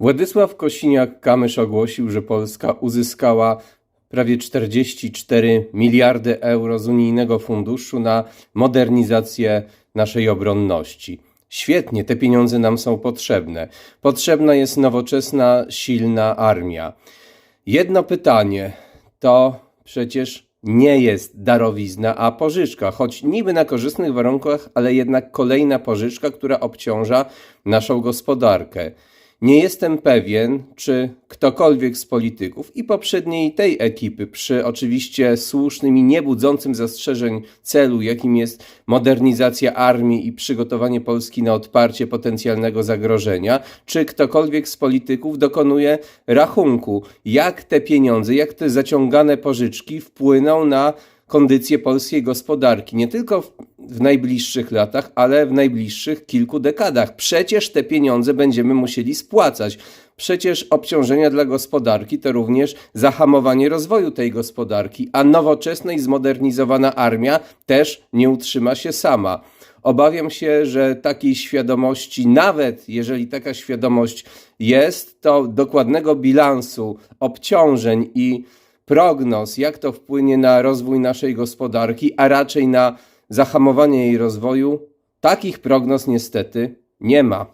Władysław Kosiniak-Kamysz ogłosił, że Polska uzyskała prawie 44 miliardy euro z unijnego funduszu na modernizację naszej obronności. Świetnie, te pieniądze nam są potrzebne. Potrzebna jest nowoczesna, silna armia. Jedno pytanie to przecież nie jest darowizna, a pożyczka, choć niby na korzystnych warunkach, ale jednak kolejna pożyczka, która obciąża naszą gospodarkę. Nie jestem pewien, czy ktokolwiek z polityków i poprzedniej tej ekipy, przy oczywiście słusznym i niebudzącym zastrzeżeń celu, jakim jest modernizacja armii i przygotowanie Polski na odparcie potencjalnego zagrożenia, czy ktokolwiek z polityków dokonuje rachunku, jak te pieniądze, jak te zaciągane pożyczki wpłyną na kondycję polskiej gospodarki, nie tylko w, w najbliższych latach, ale w najbliższych kilku dekadach. Przecież te pieniądze będziemy musieli spłacać. Przecież obciążenia dla gospodarki to również zahamowanie rozwoju tej gospodarki, a nowoczesna i zmodernizowana armia też nie utrzyma się sama. Obawiam się, że takiej świadomości, nawet jeżeli taka świadomość jest, to dokładnego bilansu obciążeń i prognoz, jak to wpłynie na rozwój naszej gospodarki, a raczej na zahamowanie jej rozwoju, takich prognoz niestety nie ma.